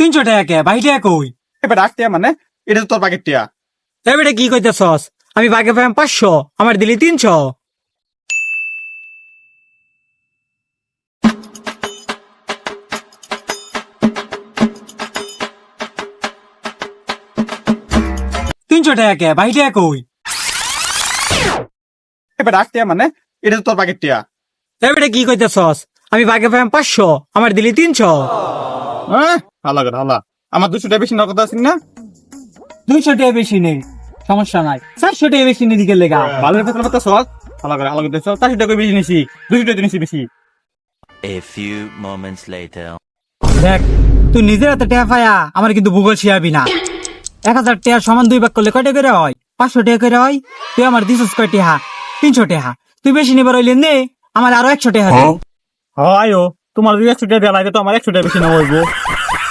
তিনশো টাকা কে? ভাই টাকা কই? এবার মানে এটা তো তোর পাকেট টিয়া। এবারে কি কইতেছস? আমি বাগে পাইম পাঁচশো আমার দিলি তিনশো। তিনশো টাকা কে? ভাই টাকা কই? এবার মানে এটা তো তোর পাকেট টিয়া। এবারে কি কইতেছস? আমি বাগে পাইম পাঁচশো আমার দিলি তিনশো। হ্যাঁ? হালা করে হালা। আমার দুশো টাকা বেশি নগদ আছিস না? দুইশো টাকা বেশি নেই সমস্যা নাই। চারশো টাকা বেশি নেই দিকে লেগা। ভালো কথা কথা সহজ হালা করে হালা করে দেখছ? চারশো টাকা বেশি নিছি? দুশো টাকা নিছি বেশি। A few moments later. দেখ তুই নিজের হাতে টেয়া পায়া আমার কিন্তু ভূগোল শিয়াবি না। এক হাজার টেয়া সমান দুই ভাগ করলে কয়টা করে হয়? পাঁচশো টাকা করে হয়? তুই আমার দিছিস কয় টেহা তিনশো টেহা তুই বেশি নিবার হইলে নে আমার আরও একশো টেহা দে। হয় ও। তোমার দুই একশো টাকা লাগে তো আমার একশো টাকা বেশি না হইব।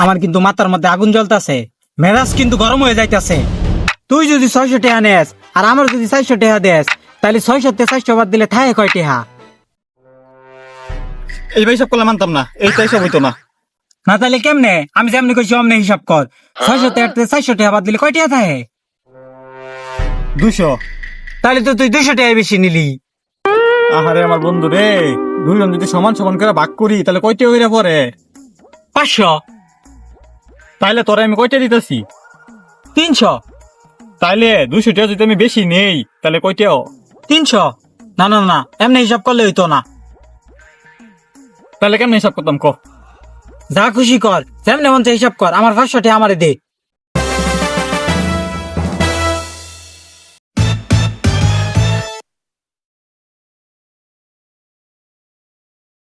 আমার কিন্তু মাথার মধ্যে আগুন জ্বলতাছে। মেজাজ কিন্তু গরম হয়ে যাইতাছে। তুই যদি ছয়শো নেস আর আমার যদি চারশো দেস তাহলে ছয়শো তে চারশো বাদ দিলে থায় কয় এই ভাই সব করলে মানতাম না। এইটাই সব হইতো না। না তাহলে কেমনে? আমি যেমনি কইছি অমনে হিসাব কর। ছয়শো তে চারশো টেহা বাদ দিলে কয় টেহা থাকে দুশো তাহলে তো তুই দুইশো টাকা বেশি নিলি। আহারে আমার বন্ধু রে, দুইজন যদি সমান সমান করে ভাগ করি, তাহলে কয়টা হইরা পরে পাঁচশো। তাইলে তোরা আমি কয়টা দিতেছি? তিনশো। তাইলে দুশো টাকা যদি আমি বেশি নেই, তাহলে কয়টাও? তিনশো। না না না, এমনি হিসাব করলে হইতো না। তাহলে কেমন হিসাব করতাম ক? যা খুশি কর, যেমনি মন চায় হিসাব কর, আমার পাঁচশো টাকা আমারে দে।